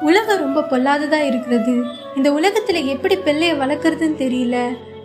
உலகம் ரொம்ப பொல்லாததா இருக்கிறது. இந்த உலகத்துல எப்படி பிள்ளைய வளர்க்கறதுன்னு தெரியல.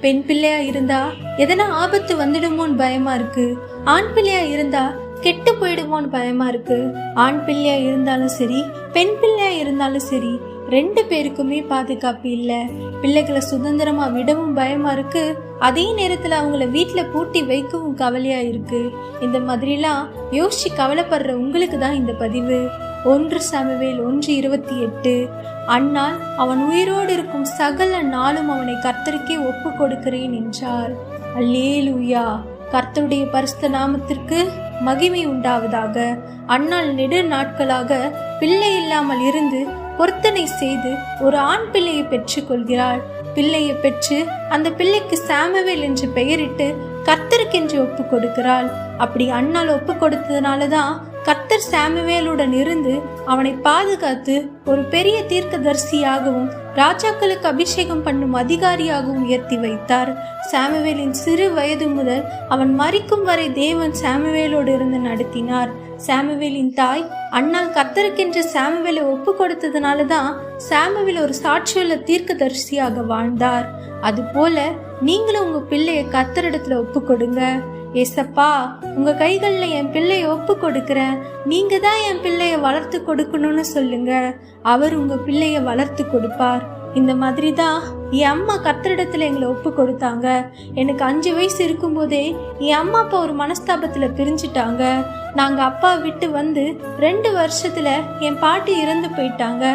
பெண் பிள்ளையா இருந்தா எதனா ஆபத்து வந்துடுமோன்னு பயமா இருக்கு. ஆண் பிள்ளையா இருந்தா கெட்டு போயிடுமோன்னு பயமா இருக்கு. ஆண் பிள்ளையா இருந்தாலும் சரி பெண் பிள்ளையா இருந்தாலும் சரி ரெண்டு பேருக்குமே பாதுகாப்பு இல்லை. பிள்ளைகளை சுதந்திரமா விடவும் பயமா இருக்கு. அதே நேரத்துல அவங்கள வீட்டில் பூட்டி வைக்கவும் கவலையா இருக்கு. இந்த மாதிரிலாம் யோசிச்சு கவலைப்படுற உங்களுக்கு தான் இந்த பதிவு. ஒன்று சமவேல் ஒன்று இருபத்தி எட்டு. அண்ணால் அவன் உயிரோடு இருக்கும் சகல நாளும் அவனை கர்த்தருக்கே ஒப்பு கொடுக்கிறேன் என்றார். அல்லேலூயா! கர்த்தருடைய பரிசுத்த நாமத்திற்கு மகிமை உண்டாவதாக. அண்ணால் நெடு நாட்களாக பிள்ளை இல்லாமல் இருந்து பொருத்தனை செய்து ஒரு ஆண் பிள்ளையை பெற்றுக்கொள்கிறாள் பிள்ளையை பெற்று அந்த பிள்ளைக்கு சாமவேல் என்று பெயரிட்டு கர்த்தருக்கென்று ஒப்பு கொடுக்கிறாள். அப்படி அண்ணால் ஒப்பு கொடுத்ததுனால தான் கர்த்தர் சாமுவேலுடன் இருந்து அவனை பாதுகாத்து ஒரு பெரிய தீர்க்கதரிசியாகவும் ராஜாக்களுக்கு அபிஷேகம் பண்ணும் அதிகாரியாகவும் உயர்த்தி வைத்தார். சாமுவேலின் சிறு வயது முதல் அவன் மறிக்கும் வரை தேவன் சாமுவேலோடு இருந்து நடத்தினார். சாமுவேலின் தாய் அண்ணால் கத்தருக்கென்று சாமுவேலை ஒப்பு கொடுத்ததுனால தான் சாமுவேல் ஒரு சாட்சியுள்ள தீர்க்கதரிசியாக வாழ்ந்தார். அதுபோல நீங்களும் உங்க பிள்ளையை கத்தரிடத்துல ஒப்பு கொடுங்க. ஏசப்பா உங்க கைகள்ல என் பிள்ளைய ஒப்பு கொடுக்கிறேன். நீங்க தான் என் பிள்ளைய வளர்த்து கொடுக்கணும்னு சொல்லுங்க. அவர் உங்க பிள்ளைய வளர்த்து கொடுப்பார். இந்த மாதிரி தான் என் அம்மா கத்திரிடத்துல எங்களை ஒப்பு கொடுத்தாங்க. எனக்கு அஞ்சு வயசு இருக்கும்போதே என் அம்மா அப்பா ஒரு மனஸ்தாபத்துல பிரிஞ்சிட்டாங்க. நாங்க அப்பா விட்டு வந்து ரெண்டு வருஷத்துல என் பாட்டி இறந்து போயிட்டாங்க.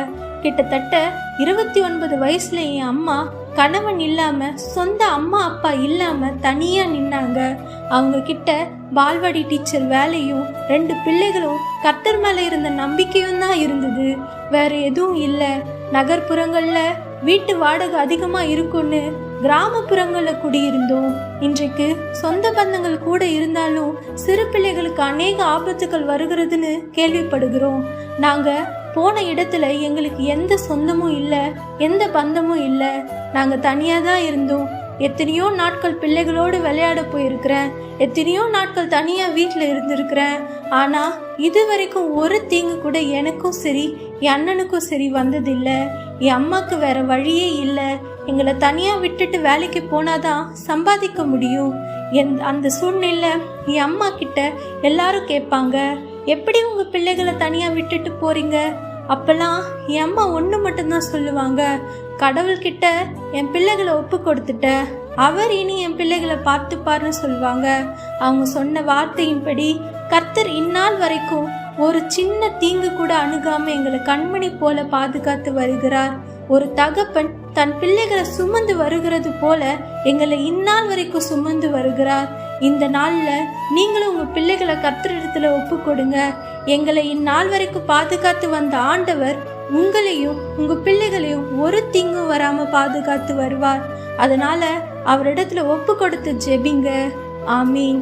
கிட்டத்தட்ட இருபத்தி ஒன்பது வயசுல என் அம்மா கணவன் இல்லாம சொந்த அம்மா அப்பா இல்லாம தனியா நின்னாங்க. அவங்க கிட்ட பால்வாடி டீச்சர் வேலையும் ரெண்டு பிள்ளைகளும் கர்த்தர் மேல இருந்த நம்பிக்கையும் தான் இருந்தது. வேற எதுவும் இல்ல. நகர்ப்புறங்கள்ல வீட்டு வாடகை அதிகமா இருக்கும்னு கிராமப்புறங்கள்ல குடியிருந்தோம். இன்றைக்கு சொந்த பந்தங்கள் கூட இருந்தாலும் சிறு பிள்ளைகளுக்கு அநேக ஆபத்துகள் வருகிறதுன்னு கேள்விப்படுகிறோம். நாங்க போன இடத்துல எங்களுக்கு எந்த சொந்தமும் இல்லை எந்த பந்தமும் இல்லை. நாங்கள் தனியாக தான் இருந்தோம். எத்தனையோ நாட்கள் பிள்ளைகளோடு விளையாட போயிருக்கிறேன். எத்தனையோ நாட்கள் தனியாக வீட்டில் இருந்திருக்கிறேன். ஆனால் இது வரைக்கும் ஒரு தீங்கு கூட எனக்கும் சரி என் அண்ணனுக்கும் சரி வந்ததில்லை. என் அம்மாவுக்கு வேற வழியே இல்லை. எங்களை தனியாக விட்டுட்டு வேலைக்கு போனாதான் சம்பாதிக்க முடியும். என் அந்த சூழ்நிலை என் அம்மா கிட்ட எல்லாரும் கேட்பாங்க. எப்படி உங்க பிள்ளைகளை தனியா விட்டுட்டு போறீங்க? அப்பெல்லாம் என் அம்மா ஒன்று மட்டும்தான் சொல்லுவாங்க. கடவுள்கிட்ட என் பிள்ளைகளை ஒப்பு கொடுத்துட்ட. அவர் இனி என் பிள்ளைகளை பார்த்துப்பாருன்னு சொல்லுவாங்க. அவங்க சொன்ன வார்த்தையின்படி கர்த்தர் இந்நாள் வரைக்கும் ஒரு சின்ன தீங்கு கூட அணுகாம எங்களை கண்மணி போல பாதுகாத்து வருகிறார். ஒரு தகப்பன் தன் பிள்ளைகளை சுமந்து வருகிறது போல எங்களை இந்நாள் வரைக்கும் சுமந்து வருகிறார். இந்த நாளில் நீங்களும் உங்கள் பிள்ளைகளை கர்த்தரிடத்துல ஒப்பு கொடுங்க எங்களை இந்நாள் வரைக்கும் பாதுகாத்து வந்த ஆண்டவர் உங்களையும் உங்கள் பிள்ளைகளையும் ஒரு தீங்கும் வராமல் பாதுகாத்து வருவார். அதனால அவரிடத்துல ஒப்பு கொடுத்து ஜெபிங்க. ஆமீன்.